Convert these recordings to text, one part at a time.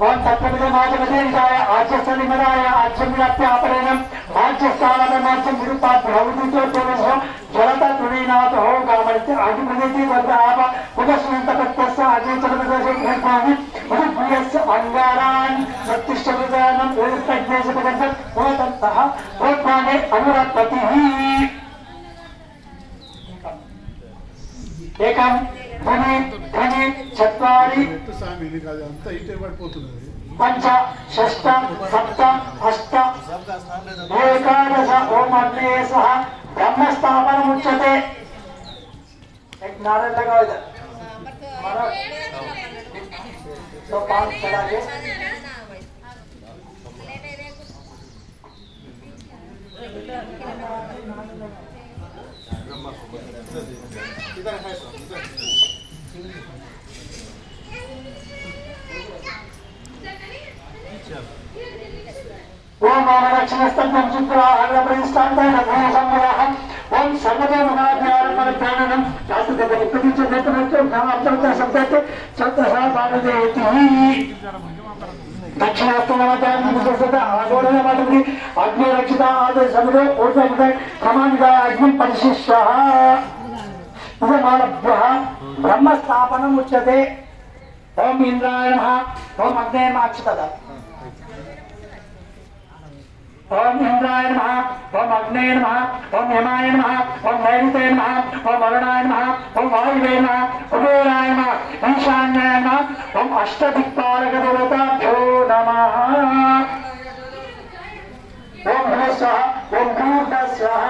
और सत्पथ के माध्यम से आचर स्थली में आया आचर में आपके आप रहे हम आचर स्थान में माध्यम गुरु पाप भवती तो तो हो जलता तुड़ी ना तो हो गामरित आदि प्रदेश वर्ग आप कुलस्मिन् तपत्तस्य आचर चतुर्दशे ग्रन्थानि मधुप्रियस्य अंगारान् सत्तिष्ठविदानं वेदस्तज्ञेश पदन्तम् सह भूतमाने अनुरत्पतिः एकं भूमि ध्वनि चत्वारि। पञ्च षष्ट सप्त अष्ट। एकादश ओम् अग्नये सह ब्रह्मस्थापनमुच्यते। एक नारद लगाओ इधर। हाँ, तो पाँच चला के ఓం వామరక్షణస్తత్వం శుక్రాహరప్రతిష్టాంతైన భూసంగ్రహం ఓం సర్వదే మహాజ్ఞానమన ప్రాణనం శాస్త్రగత విప్రతించే నామార్థంతో శబ్దతే సప్తసా భారతేతి దక్షిణాస్తమతాన్ని అగ్ని రక్షిత ఆదే సముద్ర ఊర్ధ్వ క్రమానుగా అగ్ని పరిశిష్ట ఉపమాలభ్య బ్రహ్మస్థాపనం ఉచ్యతే ఓం ఇంద్రాయ నమః ఓం అగ్నే మాక్షిత ఓం ఇంద్రాయ నమః ఓం అగ్నే నమః ఓం యమాయ నమః ఓం నైరుతే నమః ఓం వరుణాయ నమః ఓం వాయువే నమః కుబేరాయ నమః ఈశాన్యాయ నమః ఓం అష్టదిక్పాలక దేవతాభ్యో నమః ఓం భూ స్వాహ ఓం భూర్భ స్వాహ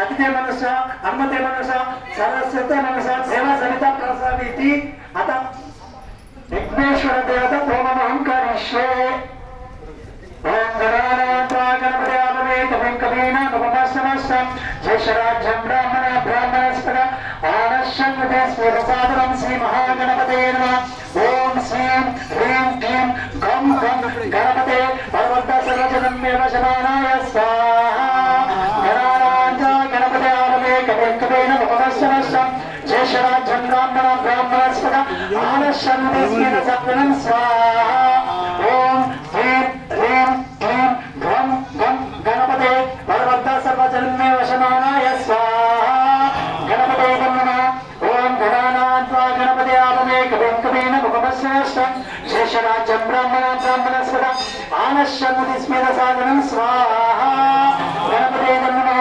అతిథే మనస అమ్మతే మనస సరస్వత మనస దేవ సవిత ప్రసాదితి అత విఘ్నేశ్వర దేవత హోమమహం కరిష్యే ఓం గణానాథా కవీన జయశరాజ్యం బ్రాహ్మణ బ్రాహ్మణస్పద శ్రీ మహాగణపతే నమ. ఓం శ్రీం హ్రీం క్లీం గం గం గణపతే బ్రాహ్మణ బ్రాహ్మణస్పద ఆనశ్యంగతే స్వేదసాదరం ఓం హ్రీం హ్రీం క్లీం గం గం గణపతే పర్వత సర్వజన్మే వశమానాయ గణపతే ఓం గణానాద్వా ఆపమే కవిం కవీన ముఖమశ్రేష్టం శేషరాజ్యం బ్రాహ్మణ సాధనం గణపతే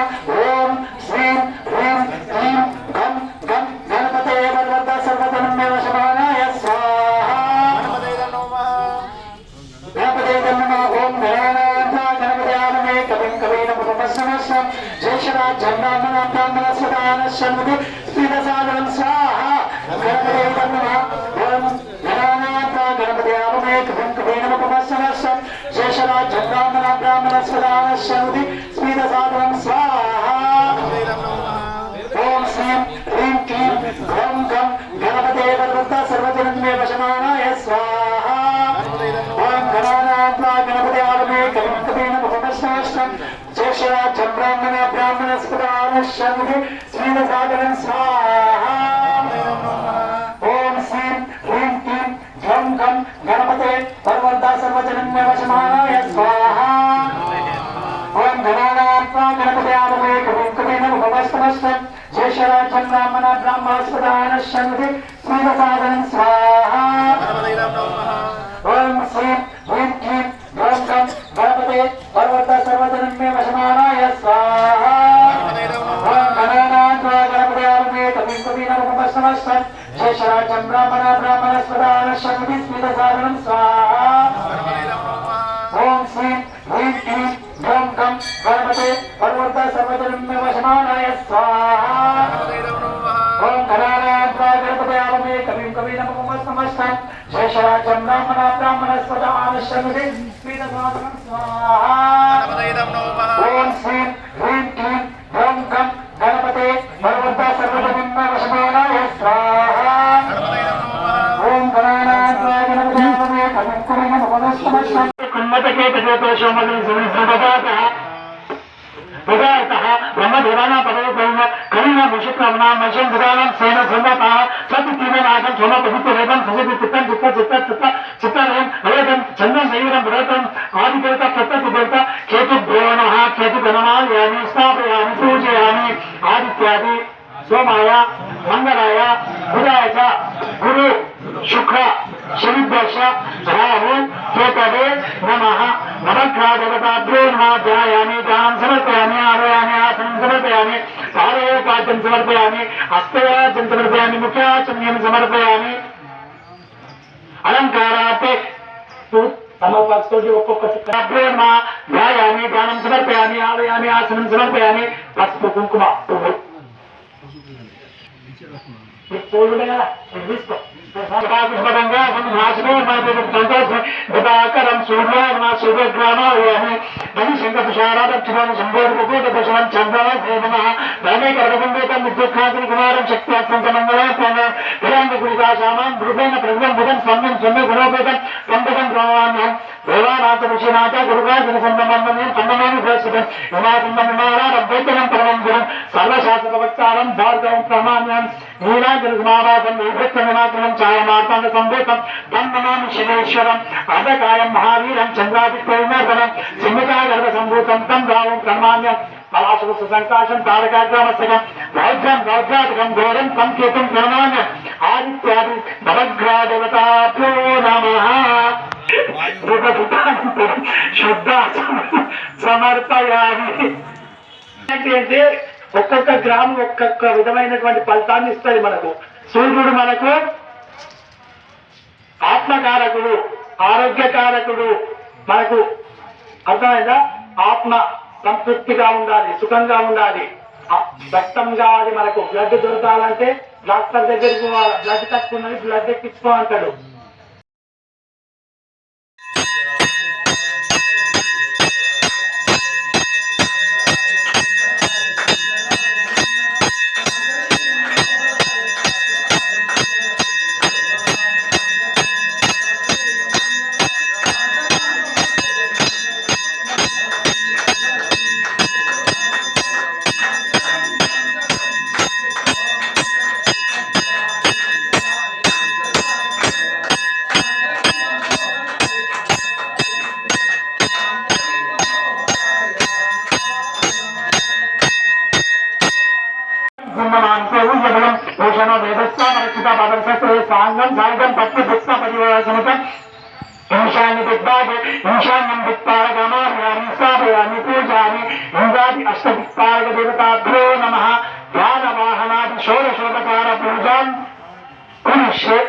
ముఖమస్సమస్సం జయశరాజ్యం బ్రాహ్మణ బ్రాహ్మణస్వదానశ్యముది స్థితసాదనం స్వాహ గణపతే ఓం గణానాథ బ్రాహ్మణ బ్రాహ్మణ స్ఫుటానుష్యముది శ్రీరసాగరం స్వాహ. ఓం శ్రీం హ్రీం క్లీం గం గం గణపతే పర్వత సర్వజనమే వశమానాయ స్వాహ. ఓం గణానాత్మా గణపతి ఆలమే కవింకవేన ముఖమస్తమస్తం జయశరాజ్యం బ్రాహ్మణ బ్రాహ్మణ స్ఫుటానుష్యముది శ్రీరసాగరం స్వాహ. ఓం శ్రీం హ్రీం క్లీం గం గం గణపతే పర్వత సర్వజనమే కవీన ముఖమస్తమస్తం శేషరాజ్యం బ్రాహ్మణ బ్రాహ్మణ స్వదాన శక్తి స్మిత సాధనం స్వాహ ఓం శ్రీం హ్రీం క్లీం గం గం గణపతే పర్వత సర్వజనమే వశమానాయ స్వాహ ఓం గణానాథా గణపతి ఆలమే కవిం కవీన ముఖమస్తమస్తం శేషరాజ్యం బ్రాహ్మణ బ్రాహ్మణ స్వదాన శక్తి స్మిత సాధనం స్వాహ ఓం सम्मतकेतकेतोषोमग्निसंप्रदातः प्रदातः ब्रह्मदेवानां पदवे ब्रह्म कविना मुषिक्रमणां मनुष्यं प्रदानं सेन सम्मतः सत्तीमनाशं सोम पवित्ररेवं सजति चित्तं चित्त चित्त चित्त चित्तरेवं भवेदं छन्दं सैवरं भवेदं आदिदेवता प्रत्यतिदेवता केतुभ्यो नमः केतुगणमायामि स्थाप సోమాయ మంగళాయ బుధాయ గురు శుక్ర శనిదశ రాహు కేతవే నమ. నమగ్రాదేవతాభ్యో నమ ధ్యాయామి ధ్యానం సమర్పయామి ఆలయామి ఆసనం సమర్పయామి పాదయోపాద్యం సమర్పయామి హస్తయాజ్యం సమర్పయామి ముఖ్యాచమ్యం సమర్పయామి. అలంకారాతే సమర్పస్తోటి ఒక్కొక్క చిత్రాభ్యో ధ్యాయామి ధ్యానం సమర్పయామి ఆలయామి ఆసనం సమర్పయామి. పసుపు కుంకుమ పువ్వు. దివాకరం సూర్యాగమ సూర్యగ్రామాలయామి ధని శంకపుషారాదక్షిణాన్ని సంబోధకుటం చంద్రమ సేవన ధనే విద్యుత్ఖాతిని కుమారం శక్త్యాత్మంత మంగళాత్మన విరాంగ గురికాశామాం మృగేణ ప్రజం బుధం స్వందం நாட்டா குருகா திருசந்தம் வந்தனையும் சொந்தமாக பேசுகிறேன் யமா சொந்தம் விமானம் வைத்தனம் பரமங்குரம் சர்வசாஸ்திர வக்தாரம் பார்கவம் பிரமாண்யம் நீலாந்திரகுமாராசன் உபத்தமினாக்கிரம் சாயமார்த்தாண்ட சம்பூத்தம் தன்னமாம் சிவேஸ்வரம் அதகாயம் மகாவீரம் சந்திராதிப்பரிமர்தனம் சிம்மகாகர்வ சம்பூத்தம் தம் ராவம் பிரமாண்யம் பலாசுரச தாரகாகிராமசகம் ரௌத்ரம் ரௌத்ராதகம் கோரம் தம் கேதும் பிரணாங்க ஆதித்யாதி பவக்ராதவதாபியோ நமஹ. శుద్ధ సమర్పయామి ఏంటంటే ఒక్కొక్క గ్రామం ఒక్కొక్క విధమైనటువంటి ఫలితాన్ని ఇస్తుంది మనకు. సూర్యుడు మనకు ఆత్మకారకుడు ఆరోగ్యకారకుడు. మనకు అర్థమైందా? ఆత్మ సంతృప్తిగా ఉండాలి సుఖంగా ఉండాలి. రక్తంగా అది మనకు బ్లడ్ దొరకాలంటే డాక్టర్ దగ్గరికి బ్లడ్ తక్కువ ఉన్నది బ్లడ్ ఎక్కించుకో అంటాడు. సాంగం సాంగం పత్ని భుక్త పరివాసనతం ఈశాన్య దిగ్భాగే ఈశాన్యం దిక్పాలకమార్యామి స్థాపయామి పూజామి ఇంద్రాది అష్టదిక్పాలక దేవతాభ్యో నమ. ధ్యాన వాహనాది షోడశోపచార పూజాం. కురిష్యే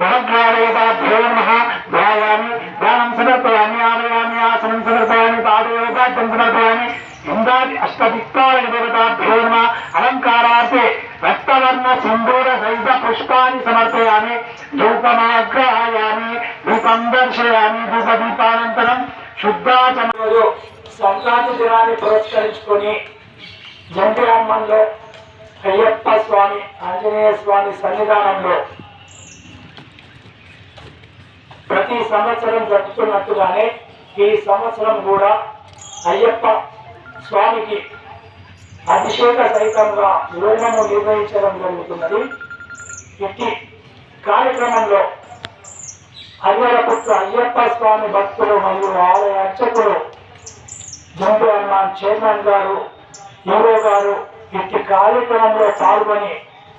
వరగ్రాదేవతాభ్యో నమ. ధ్యాయామి ధ్యానం సమర్పయామి ఆలయామి ఆసనం సమర్పయామి పాదయోగార్థం సమర్పయామి ఇంద్రాది అష్టదిక్పాలక దేవతాభ్యో నమ. అలంకారార్థే రక్తవర్ణ సింధూర సహిత పుష్పాన్ని సమర్పయామి ధూపమాగ్రహాయామి ధూపం దర్శయామి ధూపదీపానంతరం శుద్ధాచమలో సంక్రాంతి దినాన్ని పురస్కరించుకొని జంటిరామంలో అయ్యప్ప స్వామి ఆంజనేయ స్వామి సన్నిధానంలో ప్రతి సంవత్సరం జరుపుతున్నట్టుగానే ఈ సంవత్సరం కూడా అయ్యప్ప స్వామికి అభిషేక సహితంగా హోమము నిర్వహించడం జరుగుతున్నది. ఇట్టి కార్యక్రమంలో అయ్యరపుత్ర అయ్యప్ప స్వామి భక్తులు మరియు ఆలయ అర్చకులు జంబు హనుమాన్ చైర్మన్ గారు యువో గారు ఇట్టి కార్యక్రమంలో పాల్గొని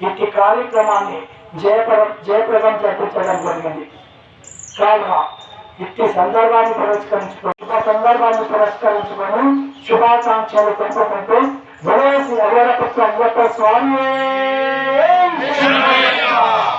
ఇట్టి కార్యక్రమాన్ని జయప్రదం జయప్రదం ప్రకటించడం జరిగింది. కావున ఇట్టి సందర్భాన్ని పురస్కరించుకొని సందర్భాన్ని పురస్కరించుకొని శుభాకాంక్షలు తెలుపుకుంటూ భగవతి అయ్యప్ప అయ్యప్ప స్వామి.